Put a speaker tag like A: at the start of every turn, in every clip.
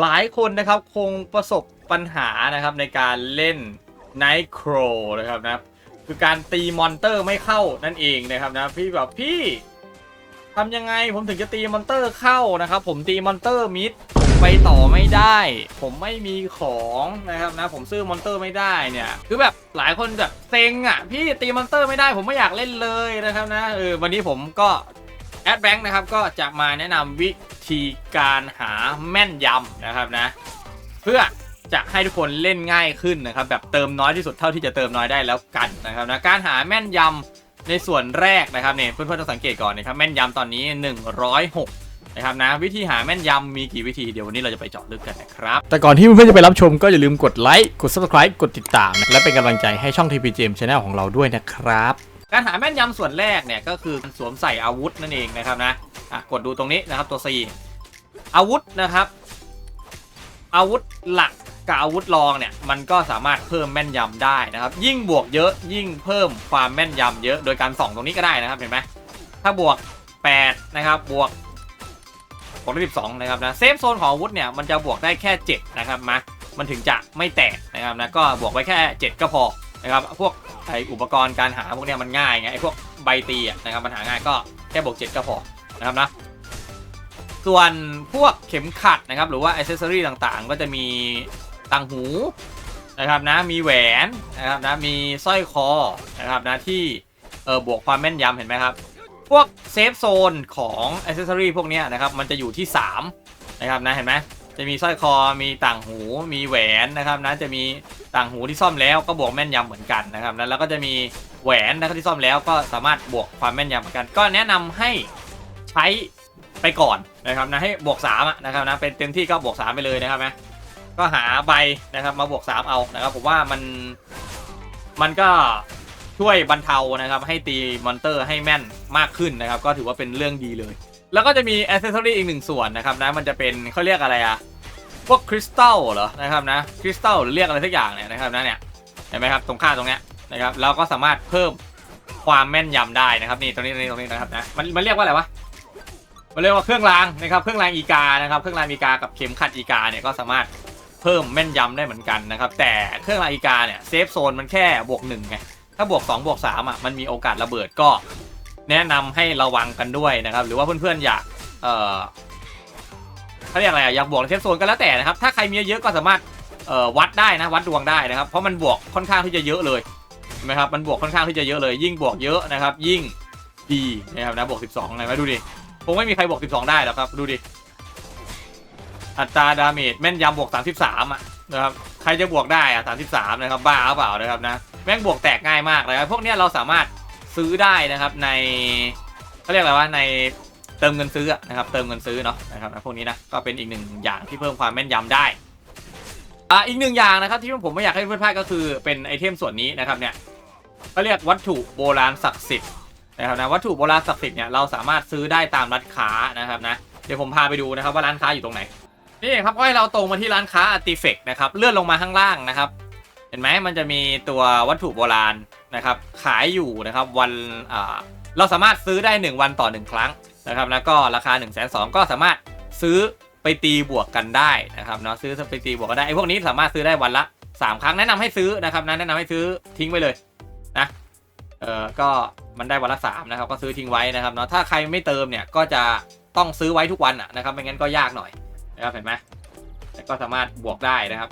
A: หลายคนนะครับคงประสบปัญหานะครับในการเล่น Night Crow นะครับนะคือการตีมอนเตอร์ไม่เข้านั่นเองนะครับนะพี่แบบพี่ทำยังไงผมถึงจะตีมอนเตอร์เข้านะครับ ผมตีมอนเตอร์มิดไปต่อไม่ได้ ผมไม่มีของนะครับนะผมซื้อมอนเตอร์ไม่ได้เนี่ยคือแบบหลายคนแบบเซ็งอะพี่ตีมอนเตอร์ไม่ได้ผมไม่อยากเล่นเลยนะครับนะเออวันนี้ผมก็ แอดแบงค์นะครับก็จะมาแนะนำวิธีการหาแม่นยำนะครับนะ เพื่อจะให้ทุกคนเล่นง่ายขึ้นนะครับ แบบเติมน้อยที่สุดเท่าที่จะเติมน้อยได้แล้วกันนะครับนะการหาแม่นยำในส่วนแรกนะครับเนี่ยเพื่อนๆต้องสังเกตก่อนนะครับแม่นยำตอนนี้ 106นะครับนะวิธีหาแม่นยำมีกี่วิธีเดี๋ยววันนี้เราจะไปเจาะลึกกันนะครับ
B: แต่ก่อนที่เพื่อนๆจะไปรับชมก็อย่าลืมกดไลค์กด subscribe กดติดตาม และเป็นกำลังใจให้ช่อง TPGM Channel ของเราด้วยนะครับ
A: การหาแม่นยำส่วนแรกเนี่ยก็คือสวมใส่อาวุธนั่นเองนะครับนะอะกดดูตรงนี้นะครับตัว C อาวุธนะครับ อาวุธหลักกับอาวุธรองเนี่ยมันก็สามารถเพิ่มแม่นยำได้นะครับ ยิ่งบวกเยอะยิ่งเพิ่มความแม่นยำเยอะโดยการส่องตรงนี้ก็ได้นะครับเห็นไหมถ้าบวก 8 นะครับบวกบวกได้12นะครับนะเซฟโซนของอาวุธเนี่ยมันจะบวกได้แค่ 7 นะครับมามันถึงจะไม่แตกนะครับนะก็บวกไว้แค่ 7 ก็พอนะครับพวก ไออุปกรณ์การหาพวกเนี้ยมันง่ายไงไอพวกใบตีอะนะครับมันหาง่ายก็แค่บวก7ก็พอนะครับนะส่วนพวกเข็มขัดนะครับหรือว่าอ c เซสซอรี่ต่างๆ ก็จะมีต่างหูนะครับนะมีแหวนนะครับนะมีสร้อยคอนะครับนะที่เออบวกความแม่นยำเห็นไหมครับพวกเซฟโซนของอ c เซสซอรี่พวกเนี้ยนะครับมันจะอยู่ที่3นะครับนะเห็นไหม จะมีสร้อยคอมีต่างหูมีแหวนนะครับนะจะมีต่างหูที่ซ่อมแล้วก็บวกแม่นยำเหมือนกันนะครับนะแล้วก็จะมีแหวนนะครับที่ซ่อมแล้วก็สามารถบวกความแม่นยำเหมือนกัน ก็แนะนำให้ใช้ไปก่อนนะครับนะให้บวก3นะครับนะเป็นเต็มที่ก็บวก 3 ไปเลยนะครับนะก็หาใบนะครับมาบวก 3 เอานะครับผมว่ามันมันก็ช่วยบรรเทานะครับให้ตีมอนเตอร์ให้แม่นมากขึ้นนะครับ ก็ถือว่าเป็นเรื่องดีเลย แล้วก็จะมีอ c เซสซอรีอีกหนึ่งส่วนนะครับนะมันจะเป็นเขาเรียกอะไรอะพวกคริสตัลเหรอนะครับนะคริสตัลหรือเรียกอะไรสักอย่างเนี่ยนะครับนะเนี่ยเห็นไหมครับตรงข้าตรงเนี้ยนะครับเราก็สามารถเพิ่มความแม่นยำได้นะครับนี่ตรงนี้ตรงนี้ตรงนี้นะครับนะมันมันเรียกว่าอะไรวะมันเรียกว่าเครื่องรางนะครับเครื่องรางอีกานะครับเครื่องรางอีกากับเข็มขัดอีกาเนี่ยก็สามารถเพิ่มแม่นยำได้เหมือนกันนะครับแต่เครื่องรางอีกาเนี่ยเซฟโซนมันแค่บวกหนึ่งไงถ้าบวก2บวก3อะมันมีโอกาสระเบิดก็ แนะนำให้ระวังกันด้วยนะครับ หรือว่าเพื่อนๆอยากเอ่อเขาเรียกอะไรอะอยากบวกเซฟโซนก็แล้วแต่นะครับ ถ้าใครมีเยอะก็สามารถเอ่อวัดได้นะวัดดวงได้นะครับ เพราะมันบวกค่อนข้างที่จะเยอะเลยเห็นไหมครับมันบวกค่อนข้างที่จะเยอะเลย ยิ่งบวกเยอะนะครับ ยิ่งดีนะครับนะบวก 12เลยมาดูดิคงไม่มีใครบวก 12 ได้หรอกครับดูดิอัตราดาเมจแม่นยำบวก 33อะนะครับใครจะบวกได้อะ33นะครับบ้าเปล่านะครับนะแม่งบวกแตกง่ายมากเลยครับพวกเนี้ยเราสามารถ ซื้อได้นะครับในเขาเรียกอะไรว่าในเติมเงินซื้อนะครับเติมเงินซื้อเนาะนะครับพวกนี้นะก็เป็นอีกหนึ่งอย่างที่เพิ่มความแม่นยำได้อะอีกหนึ่งอย่างนะครับที่ผมไม่อยากให้เพื่อนพลาดก็คือเป็นไอเทมส่วนนี้นะครับเนี่ยเขาเรียกวัตถุโบราณศักดิ์สิทธิ์นะครับนะวัตถุโบราณศักดิ์สิทธิ์เนี่ยเราสามารถซื้อได้ตามร้านค้านะครับนะเดี๋ยวผมพาไปดูนะครับว่าร้านค้าอยู่ตรงไหนนี่ครับก็ให้เราตรงมาที่ร้านค้าอาร์ติเฟกนะครับเลื่อนลงมาข้างล่างนะครับ เห็นไหมมันจะมีตัววัตถุโบราณ นะครับขายอยู่นะครับวันเราสามารถซื้อได้ 1 วันต่อ 1 ครั้งนะครับแล้วก็ราคา1นึ่งแสนสก็สามารถซื้อไปตีบวกกันได้นะครับเนาะซื้อไปตีบวกกันได้ไอ้พวกนี้สามารถซื้อได้วันละ 3 ครั้งแนะนำให้ซื้อนะครับนะแนะนำให้ซื้อทิ้งไว้เลยนะเออก็มันได้วันละสามนะครับก็ซื้อทิ้งไว้นะครับเนาะถ้าใครไม่เติมเนี่ยก็จะต้องซื้อไว้ทุกวันอะนะครับไม่งั้นก็ยากหน่อยนะครับเห็นไหมแต่ก็สามารถบวกได้นะครับ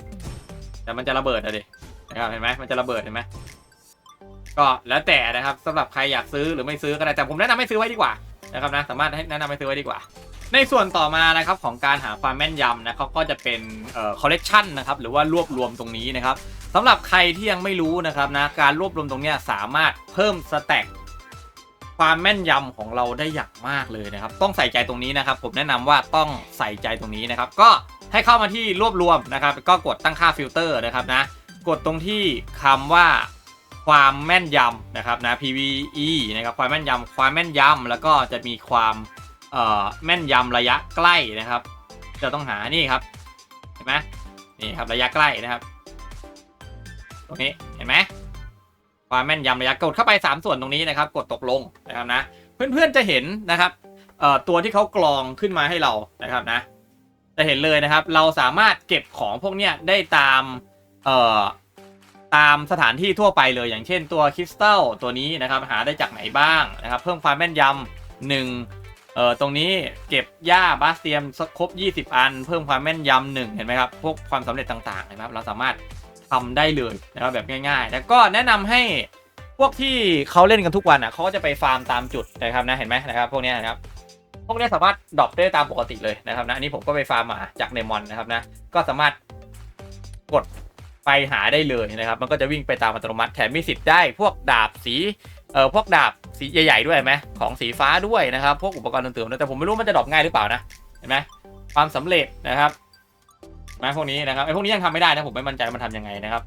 A: แต่มันจะระเบิดอะดินะครับเห็นไหมมันจะระเบิดเห็นไหม ก็แล้วแต่นะครับสำหรับใครอยากซื้อหรือไม่ซื้อก็ได้แต่ผมแนะนำให้ซื้อไว้ดีกว่านะครับนะสามารถให้แนะนำให้ซื้อไว้ดีกว่า ในส่วนต่อมานะครับของการหาความแม่นยำนะครับก็จะเป็นเอ่อคอลเลกชันนะครับหรือว่ารวบรวมตรงนี้นะครับสำหรับใครที่ยังไม่รู้นะครับนะการรวบรวมตรงเนี้ยสามารถเพิ่มสแต็กความแม่นยำของเราได้อย่างมากเลยนะครับ ต้องใส่ใจตรงนี้นะครับ ผมแนะนำว่าต้องใส่ใจตรงนี้นะครับ ก็ให้เข้ามาที่รวบรวมนะครับ ก็กดตั้งค่าฟิลเตอร์นะครับนะ กดตรงที่คำว่า ความแม่นยำนะครับนะ PVE นะครับความแม่นยำความแม่นยำแล้วก็จะมีความเอ่อแม่นยำระยะใกล้นะครับ จะต้องหานี่ครับเห็นไหมนี่ครับระยะใกล้นะครับ ตรงนี้เห็นไหมความแม่นยำระยะกดเข้าไป 3 ส่วนตรงนี้นะครับ กดตกลงนะครับนะ เพื่อนๆจะเห็นนะครับเอ่อตัวที่เขากรองขึ้นมาให้เรานะครับนะจจะเห็นเลยนะครับ เราสามารถเก็บของพวกเนี้ยได้ตามเอ่อ ตามสถานที่ทั่วไปเลย อย่างเช่นตัวคริสตัลตัวนี้นะครับหาได้จากไหนบ้างนะครับเพิ่มความแม่นยำหนึ่งเอ่อตรงนี้เก็บหญ้าบาสเตียมครบ 20 อัน เพิ่มความแม่นยำหนึ่งเห็นไหมครับพวกความสำเร็จต่างๆนะครับเราสามารถทำได้เลยนะครับแบบง่ายๆ แล้วก็แนะนำให้พวกที่เขาเล่นกันทุกวันอะเขาก็จะไปฟาร์มตามจุดนะครับนะเห็นไหมนะครับพวกนี้นะครับพวกนี้สามารถดรอปได้ตามปกติเลยนะครับนะอันนี้ผมก็ไปฟาร์มมาจากเนมอนนะครับนะก็สามารถกด ไปหาได้เลยนะครับ มันก็จะวิ่งไปตามอัตโนมัติแถมมีสิทธิ์ได้พวกดาบสีเอ่อพวกดาบสีใหญ่ๆด้วยไหมของสีฟ้าด้วยนะครับ พวกอุปกรณ์ต่างๆด้วยแต่ผมไม่รู้มันจะดรอปง่ายหรือเปล่านะเห็นไหมความสำเร็จนะครับเห็นไหมพวกนี้นะครับไอ้พวกนี้ยังทำไม่ได้นะผมไม่มั่นใจมันทำยังไงนะครับ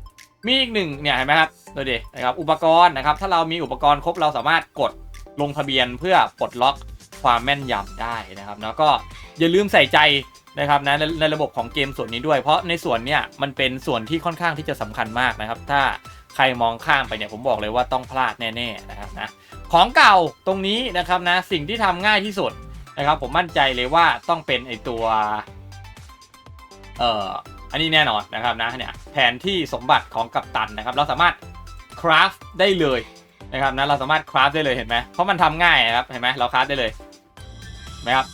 A: มีอีกหนึ่งเนี่ยเห็นไหมครับดูดินะครับอุปกรณ์นะครับถ้าเรามีอุปกรณ์ครบเราสามารถกดลงทะเบียนเพื่อปลดล็อก ความแม่นยำได้นะครับแล้วก็อย่าลืมใส่ใจนะครับนะในในระบบของเกมส่วนนี้ด้วย เพราะในส่วนเนี่ยมันเป็นส่วนที่ค่อนข้างที่จะสำคัญมากนะครับ ถ้าใครมองข้ามไปเนี่ยผมบอกเลยว่าต้องพลาดแน่ๆนะครับนะของเก่าตรงนี้นะครับนะสิ่งที่ทำง่ายที่สุดนะครับ ผมมั่นใจเลยว่าต้องเป็นไอตัวเอ่ออันนี้แน่นอนนะครับนะเนี่ยแผนที่สมบัติของกัปตันนะครับ เราสามารถคราฟได้เลยนะครับนะเราสามารถคราฟได้เลยเห็นไหมเพราะมันทำง่ายนะครับเห็นไหมเราคราฟได้เลย นไหมครับ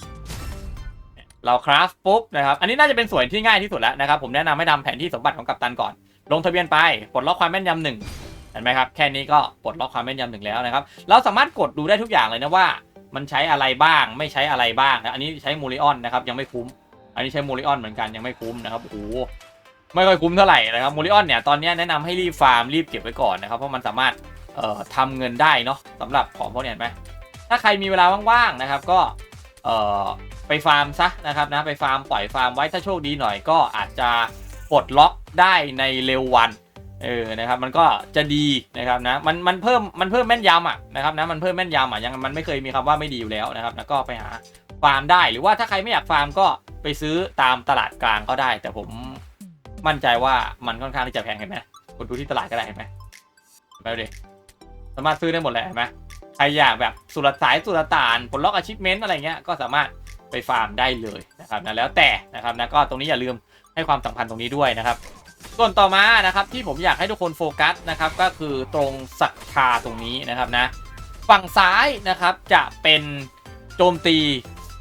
A: เราคราฟปุ๊บนะครับ อันนี้น่าจะเป็นส่วนที่ง่ายที่สุดแล้วนะครับ ผมแนะนำให้ทำแผนที่สมบัติของกัปตันก่อน ลงทะเบียนไปปลดล็อกความแม่นยำหนึ่งเห็นไหมครับ แค่นี้ก็ปลดล็อกความแม่นยำหนึ่งแล้วนะครับ เราสามารถกดดูได้ทุกอย่างเลยนะว่า มันใช้อะไรบ้าง ไม่ใช้อะไรบ้างนะอันนี้ใช้มูริออนนะครับยังไม่คุ้ม อันนี้ใช้มูริออนเหมือนกันยังไม่คุ้มนะครับโอ้โหไม่ค่อยคุ้มเท่าไหร่นะครับมูริออนเนี่ยตอนนี้แนะนำให้รีบฟาร์มรีบเก็บไว้ก่อนนะครับเพราะมันสามารถเอ่อทำเงินได้เนาะสำหรับของพวกนี้เห็นไหมถ้าใครมีเวลาว่างๆนะครับ ก็ เอ่อไปฟาร์มซะนะครับนะไปฟาร์มปล่อยฟาร์มไว้ถ้าโชคดีหน่อยก็อาจจะปลดล็อกได้ในเร็ววันเออนะครับมันก็จะดีนะครับนะมันมันเพิ่มมันเพิ่มแม่นยำอะนะครับนะมันเพิ่มแม่นยำอะยังมันไม่เคยมีคำว่าไม่ดีอยู่แล้วนะครับนะก็ไปหาฟาร์มได้หรือว่าถ้าใครไม่อยากฟาร์มก็ไปซื้อตามตลาดกลางก็ได้ แต่ผมมั่นใจว่ามันค่อนข้างที่จะแพงเห็นไหมกดดูที่ตลาดก็ได้เห็นไหมไปดูดิสามารถซื้อได้หมดเลยเห็นไหม ใครอยากแบบสุรสายสุรต่านผลล็อกอาชิพเมนต์อะไรเงี้ยก็สามารถไปฟาร์มได้เลยนะครับนะแล้วแต่นะครับนะก็ตรงนี้อย่าลืมให้ความสำคัญตรงนี้ด้วยนะครับ ส่วนต่อมานะครับที่ผมอยากให้ทุกคนโฟกัสนะครับก็คือตรงศรัทธาตรงนี้นะครับนะฝั่งซ้ายนะครับจะเป็นโจมตี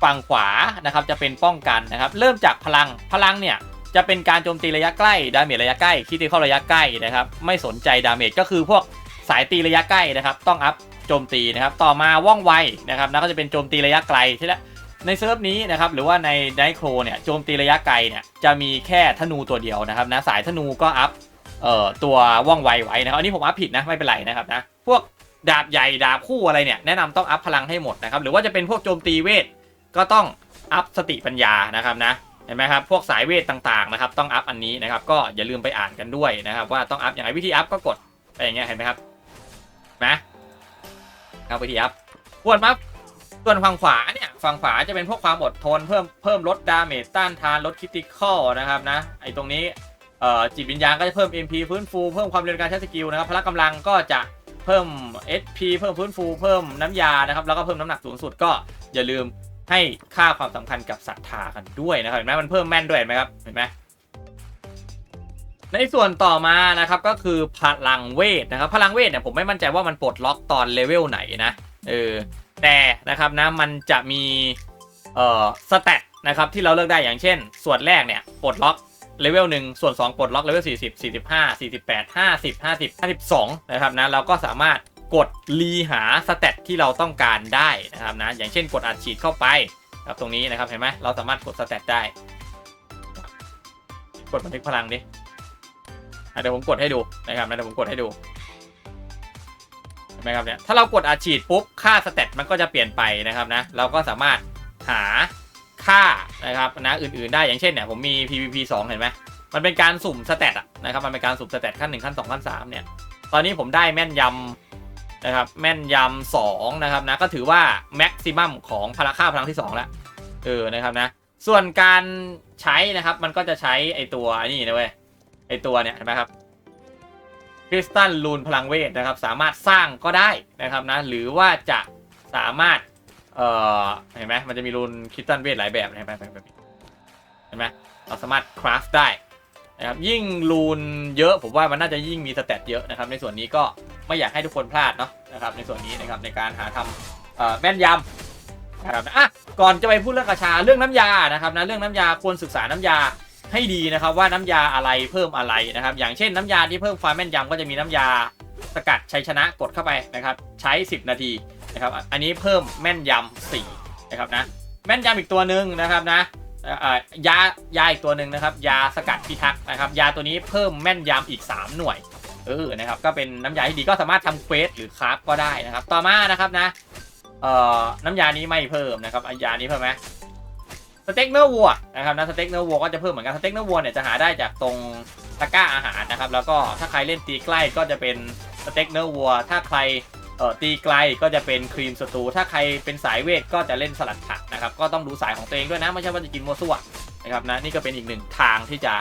A: ฝั่งขวานะครับจะเป็นป้องกันนะครับ เริ่มจากพลังพลังเนี่ยจะเป็นการโจมตีระยะใกล้ดาเมจระยะใกล้คิดเข้าระยะใกล้นะครับ ไม่สนใจดาเมจก็คือพวกสายตีระยะใกล้นะครับ ต้องอัพ โจมตีนะครับ ต่อมาว่องไวนะครับนะก็จะเป็นโจมตีระยะไกลที่ละในเซิร์ฟนี้นะครับหรือว่าในไดโครเนี่ยโจมตีระยะไกลเนี่ยจะมีแค่ธนูตัวเดียวนะครับนะสายธนูก็อัพเอ่อตัวว่องไวไว้นะครับอันนี้ผมอัพผิดนะไม่เป็นไรนะครับนะพวกดาบใหญ่ดาบคู่อะไรเนี่ยแนะนำต้องอัพพลังให้หมดนะครับหรือว่าจะเป็นพวกโจมตีเวทก็ต้องอัพสติปัญญานะครับนะเห็นไหมครับพวกสายเวทต่างๆนะครับต้องอัพอันนี้นะครับก็อย่าลืมไปอ่านกันด้วยนะครับว่าต้องอัพอย่างไรวิธีอัพก็กดไปอย่างเงี้ยเห็นไหมครับนะ ครับวิธีอัพส่วนมาส่วนฝั่งขวาเนี่ยฝั่งขวาจะเป็นพวกความอดทนเพิ่มเพิ่มลดดาเมจต้านทานลดคิติคอลนะครับนะไอ้ตรงนี้เอ่อจิตวิญญาณก็จะเพิ่ม MP ฟื้นฟูเพิ่มความเร็วการใช้สกิลนะครับพละกำลังก็จะเพิ่ม SP เพิ่มฟื้นฟูเพิ่มน้ำยานะครับแล้วก็เพิ่มน้ำหนักสูงสุดก็อย่าลืมให้ค่าความสำคัญกับศรัทธากันด้วยนะครับเห็นไหมมันเพิ่มแม่นด้วยเห็นไหมครับเห็นไหม ในส่วนต่อมานะครับก็คือพลังเวทนะครับ พลังเวทเนี่ยผมไม่มั่นใจว่ามันปลดล็อกตอนเลเวลไหนนะเออแต่นะครับนะมันจะมีเอ่อสเตตนะครับที่เราเลือกได้อย่างเช่น ส่วนแรกเนี่ยปลดล็อกเลเวลหนึ่งส่วน 2 ปลดล็อกเลเวล40 45 48 50 50 52นะครับนะเราก็สามารถกดรีหาสเตตที่เราต้องการได้นะครับนะอย่างเช่นกดอัดฉีดเข้าไปครับตรงนี้นะครับเห็นไหมเราสามารถกดสเตตได้ กดบันทึกพลังดิ เดี๋ยวผมกดให้ดูนะครับเดี๋ยวผมกดให้ดูเห็นไหมครับเนี่ยถ้าเรากดอัดฉีดปุ๊บค่าสเตตมันก็จะเปลี่ยนไปนะครับนะเราก็สามารถหาค่านะครับนะอื่นๆได้อย่างเช่นเนี่ยผมมี PVP 2 เห็นไหมมันเป็นการสุ่มสเตตอะนะครับมันเป็นการสุ่มสเตตขั้น 1 ขั้น 2 ขั้น 3 เนี่ย ตอนนี้ผมได้แม่นยำนะครับแม่นยำ2นะครับนะก็ถือว่าแม็กซิมัมของพลังค่าพลังที่ 2 แล้วเออนะครับนะส่วนการใช้นะครับมันก็จะใช้ไอตัวนี่นะเว้ย ไอตัวเนี่ยเห็นไหมครับคริสตัลลูนพลังเวทนะครับ สามารถสร้างก็ได้นะครับนะหรือว่าจะสามารถเอ่อเห็นไหมมันจะมีรูนคริสตัลเวทหลายแบบเห็นไหมแบบนี้เห็นไหมเราสามารถคราฟได้นะครับยิ่งรูนเยอะผมว่ามันน่าจะยิ่งมีสเตตเยอะนะครับ ในส่วนนี้ก็ไม่อยากให้ทุกคนพลาดเนาะนะครับ ในส่วนนี้นะครับในการหาทำแม่นยำนะครับอะก่อนจะไปพูดเรื่องกระชาเรื่องน้ำยานะครับนะเรื่องน้ำยาควรศึกษาน้ำยา ให้ดีนะครับว่าน้ำยาอะไรเพิ่มอะไรนะครับ อย่างเช่นน้ำยาที่เพิ่มความแม่นยำก็จะมีน้ำยาสกัดชัยชนะกดเข้าไปนะครับ ใช้ 10 นาทีนะครับ อันนี้เพิ่มแม่นยำ4นะครับนะแม่นยำอีกตัวหนึ่งนะครับนะยายาอีกตัวหนึ่งนะครับ ยาสกัดพิทักษ์นะครับ ยาตัวนี้เพิ่มแม่นยำอีก 3 หน่วยเออนะครับก็เป็นน้ำยาที่ดีก็สามารถทำเควสหรือคราฟก็ได้นะครับ ต่อมานะครับนะเอ่อน้ำยานี้ไม่เพิ่มนะครับอะยานี้เพิ่มไหม สเต็กเนื้อวัวนะครับนะสเต็กเนื้อวัวก็จะเพิ่มเหมือนกันสเต็กเนื้อวัวเนี่ยจะหาได้จากตรงตะกร้าอาหารนะครับแล้วก็ถ้าใครเล่นตีใกล้ก็จะเป็นสเต็กเนื้อวัว ถ้าใครเอ่อตีไกลก็จะเป็นครีมสตูถ้าใครเป็นสายเวทก็จะเล่นสลัดผักนะครับก็ต้องดูสายของตัวเองด้วยนะไม่ใช่ว่าจะกินมัวซั่วนะครับนะนี่ก็เป็นอีกหนึ่งทางที่จะ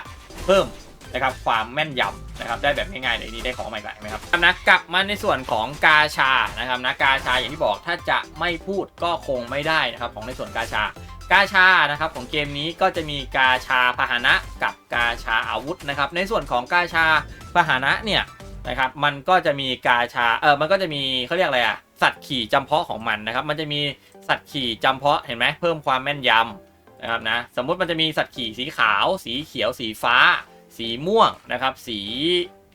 A: เพิ่มนะครับความแม่นยำนะครับได้แบบง่ายๆเลยนี่ได้ของใหม่ๆไหมครับนะกลับมาในส่วนของกาชานะครับนะกาชาอย่างที่บอกถ้าจะไม่พูดก็คงไม่ได้นะครับของในส่วนกาชา กาชานะครับของเกมนี้ก็จะมีกาชาพาหนะกับกาชาอาวุธนะครับ ในส่วนของกาชาพาหนะเนี่ยนะครับมันก็จะมีกาชาเออมันก็จะมีเขาเรียกอะไรอะสัตว์ขี่จำเพาะของมันนะครับ มันจะมีสัตว์ขี่จำเพาะเห็นไหมเพิ่มความแม่นยำนะครับนะสมมุติมันจะมีสัตว์ขี่สีขาว สีเขียว สีฟ้า สีม่วงนะครับ สี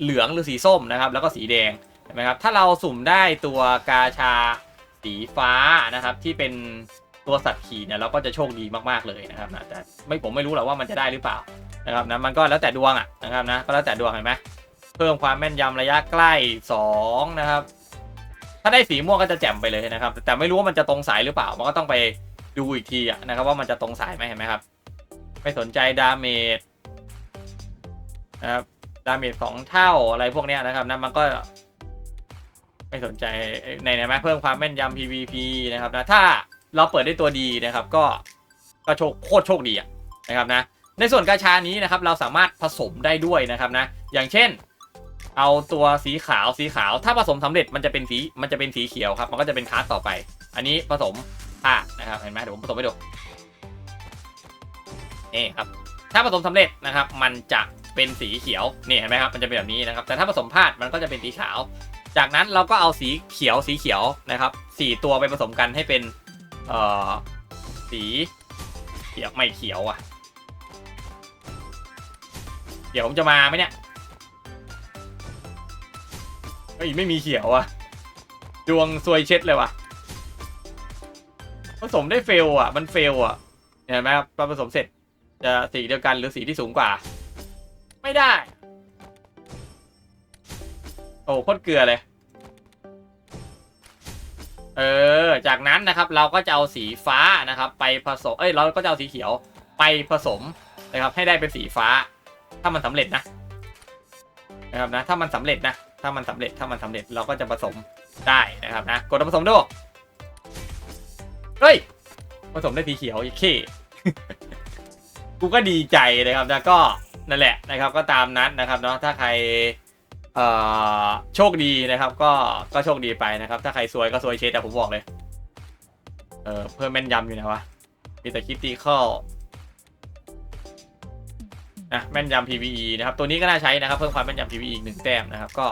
A: เหลืองหรือสีส้มนะครับ แล้วก็สีแดงเห็นไหมครับถ้าเราสุ่มได้ตัวกาชาสีฟ้านะครับที่เป็น ตัวสัตว์ขี่เนี่ยเราก็จะโชคดีมากๆเลยนะครับนะแต่ไม่ผมไม่รู้หรอกว่ามันจะได้หรือเปล่านะครับนะมันก็แล้วแต่ดวงอะนะครับนะก็แล้วแต่ดวงเห็นไหมเพิ่มความแม่นยำระยะใกล้2นะครับถ้าได้สีม่วงก็จะแจ่มไปเลยนะครับ แต่ไม่รู้ว่ามันจะตรงสายหรือเปล่า มันก็ต้องไปดูอีกทีนะครับ ว่ามันจะตรงสายไหมเห็นไหมครับ ไม่สนใจดาเมจนะครับดาเมจสองเท่าอะไรพวกเนี้ยนะครับนะมันก็ ไม่สนใจในไหนไหมเพิ่มความแม่นยำ PVP นะครับนะถ้า เราเปิดได้ตัวดีนะครับ ก็ก็โชคโคตรโชคดีอะนะครับนะ ในส่วนกาชานี้นะครับ เราสามารถผสมได้ด้วยนะครับนะ อย่างเช่น เอาตัวสีขาวสีขาว ถ้าผสมสำเร็จมันจะเป็นสีมันจะเป็นสีเขียวครับ มันก็จะเป็นคาร์ดต่อไป อันนี้ผสมผ้านะครับเห็นไหมเดี๋ยวผมผสมให้ดูนี่ครับถ้าผสมสำเร็จนะครับ มันจะเป็นสีเขียวนี่เห็นไหมครับมันจะเป็นแบบนี้นะครับ แต่ถ้าผสมพลาดมันก็จะเป็นสีขาว จากนั้นเราก็เอาสีเขียวสีเขียวนะครับสี่ตัวไปผสมกันให้เป็น เอ่อ สีเขียวไม่เขียวอะ เดี๋ยวผมจะมาไหมเนี่ยเฮ้ยไม่มีเขียวอะ ดวงซวยเช็ดเลยว่ะ ผสมได้เฟลอะ มันเฟลอะ เห็นไหมครับตอผสมเสร็จจะสีเดียวกันหรือสีที่สูงกว่า ไม่ได้ โอ้โคตรเกลือเลย เออ จากนั้นนะครับเราก็จะเอาสีฟ้านะครับ ไปผสม เอ้ยเราก็จะเอาสีเขียวไปผสมนะครับให้ได้เป็นสีฟ้า ถ้ามันสำเร็จนะนะครับนะ ถ้ามันสำเร็จนะ ถ้ามันสำเร็จ ถ้ามันสำเร็จเราก็จะผสมได้นะครับนะ กดผสมดูเฮ้ย ผสมได้สีเขียวอีกเคกูก็ดีใจนะครับนะก็นั่นแหละนะครับ ก็ตามนั้นนะครับเนาะ ถ้าใคร เอ่อโชคดีนะครับ ก็ก็โชคดีไปนะครับ ถ้าใครซวยก็ซวยเชดแต่ผมบอกเลย เออเพิ่มแม่นยำอยู่นะวะมีแต่คิดตีข้อนะแม่นยำ PVE นะครับ ตัวนี้ก็น่าใช้นะครับ เพิ่มความแม่นยำ PVE อีกหนึ่งแต้มนะครับ ก็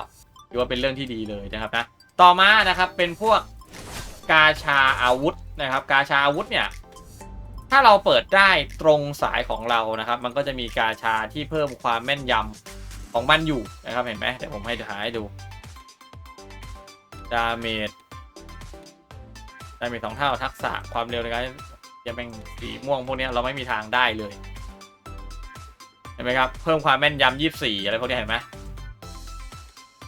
A: ถือว่าเป็นเรื่องที่ดีเลยนะครับนะ ต่อมานะครับเป็นพวกกาชาอาวุธนะครับ กาชาอาวุธเนี่ย ถ้าเราเปิดได้ตรงสายของเรานะครับ มันก็จะมีกาชาที่เพิ่มความแม่นยำ ของมันอยู่นะครับเห็นไหมเดี๋ยวผมให้หาให้ดูดาเมจดาเมจสองเท่าทักษะความเร็วในการจะเป็นสีม่วงพวกนี้เราไม่มีทางได้เลยเห็นไหมครับเพิ่มความแม่นยำยี่สี่อะไรพวกนี้เห็นไหม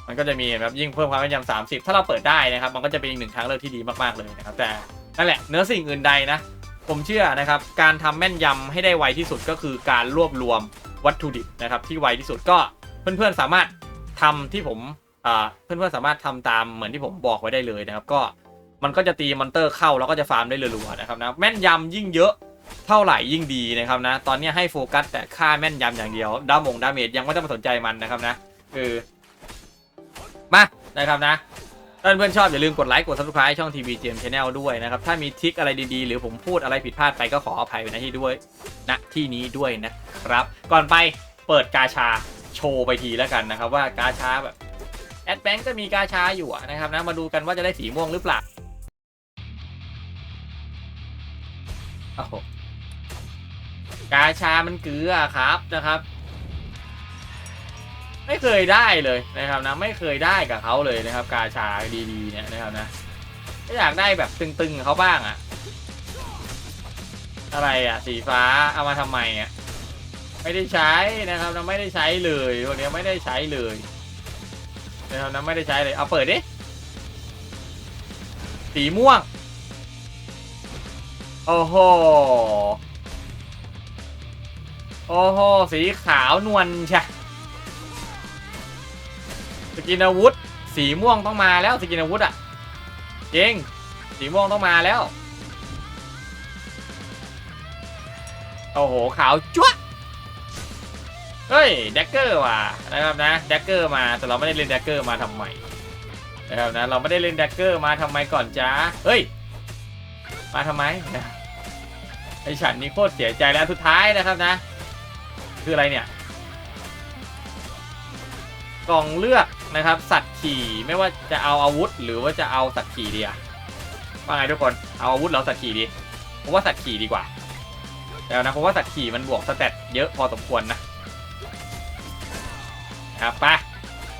A: มันก็จะมีแบบยิ่งเพิ่มความแม่นยำสามสิบถ้าเราเปิดได้นะครับ มันก็จะเป็นอีกหนึ่งทางเลือกที่ดีมากๆเลยนะครับ แต่นั่นแหละเนื้อสิ่งอื่นใดนะ ผมเชื่อนะครับ การทำแม่นยำให้ได้ไวที่สุดก็คือการรวบรวมวัตถุดิบนะครับที่ไวที่สุดก็ เพื่อนๆสามารถทำที่ผมอ่าเพื่อนๆสามารถทำตามเหมือนที่ผมบอกไว้ได้เลยนะครับ ก็มันก็จะตีมอนเตอร์เข้าแล้วก็จะฟาร์มได้รัวๆนะครับนะแม่นยำยิ่งเยอะเท่าไหร่ยิ่งดีนะครับนะ ตอนนี้ให้โฟกัสแต่ค่าแม่นยำอย่างเดียวดามงดาเมจยังไม่ต้องมาสนใจมันนะครับนะคือมานะครับนะถ้าเพื่อนชอบอย่าลืมกดไลค์กด subscribe ช่อง TV Gem Channel ด้วยนะครับ ถ้ามีทริคอะไรดีๆ หรือผมพูดอะไรผิดพลาดไปก็ขออภัยไว้ที่ด้วยณที่นี้ด้วยนะครับ ก่อนไปเปิดกาชา ชว์ไปทีแล้วกันนะครับว่ากาชาแบบแอดแบงก์ก็มีกาชาอยู่นะครับนะมาดูกันว่าจะได้สีม่วงหรือเปล่าโอ้โหกาชามันเกลือครับนะครับ ไม่เคยได้เลยนะครับนะไม่เคยได้กับเขาเลยนะครับ กาชาดีๆเนี่ยนะครับนะก็อยากได้แบบตึงๆเขาบ้างอะอะไรอะสีฟ้าเอามาทำไมอะ ไม่ได้ใช้นะครับนะไม่ได้ใช้เลยพวกนี้ไม่ได้ใช้เลยนะครับนะไม่ได้ใช้เลยเอาเปิดดิสีม่วงโอ้โหโอ้โหสีขาวนวลใช่สกินอาวุธ สีม่วงต้องมาแล้วสกินอาวุธอะจริงสีม่วงต้องมาแล้วโอ้โหขาวจ้วะ เฮ้ยแดกเกอร์ว่ะนะครับนะแดกเกอร์มาแต่เราไม่ได้เล่นแดกเกอร์มาทำไมนะครับนะเราไม่ได้เล่นแดกเกอร์มาทำไมก่อนจ้าเฮ้ย มาทำไมไอฉันนี่โคตรเสียใจแล้วสุดท้ายนะครับนะ คืออะไรเนี่ย กล่องเลือกนะครับ สัตว์ขี่ไม่ว่าจะเอาอาวุธ หรือว่าจะเอาสัตว์ขี่ดีอะว่าไงทุกคนเอาอาวุธหรือสัตว์ขี่ดีผมว่าสัตว์ขี่ดีกว่าแล้วนะเพราะว่าสัตว์ขี่มันบวกสเตตเยอะพอสมควรนะ นะครับไป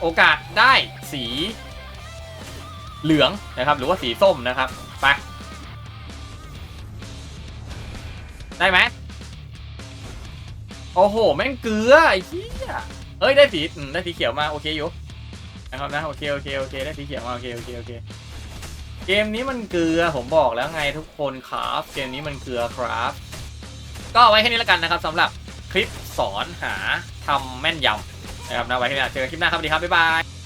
A: โอกาสได้สีเหลืองนะครับ หรือว่าสีส้มนะครับไปได้ไหมโอ้โห แม่งเกลือไอ้เหี้ยเอ้ยได้สีได้สีเขียวมาโอเคอยู่นะครับนะโอเคโอเคโอเคได้สีเขียวมาโอเคโอเคโอเคเกมนี้มันเกลือผมบอกแล้วไงทุกคนครับเกมนี้มันเกลือครับก็ไว้แค่นี้แล้วกันนะครับสำหรับคลิปสอนหาทำแม่นยำ นะครับนะไว้ที่นี้เจอกันคลิปหน้าครับสวัสดีครับบ๊ายบาย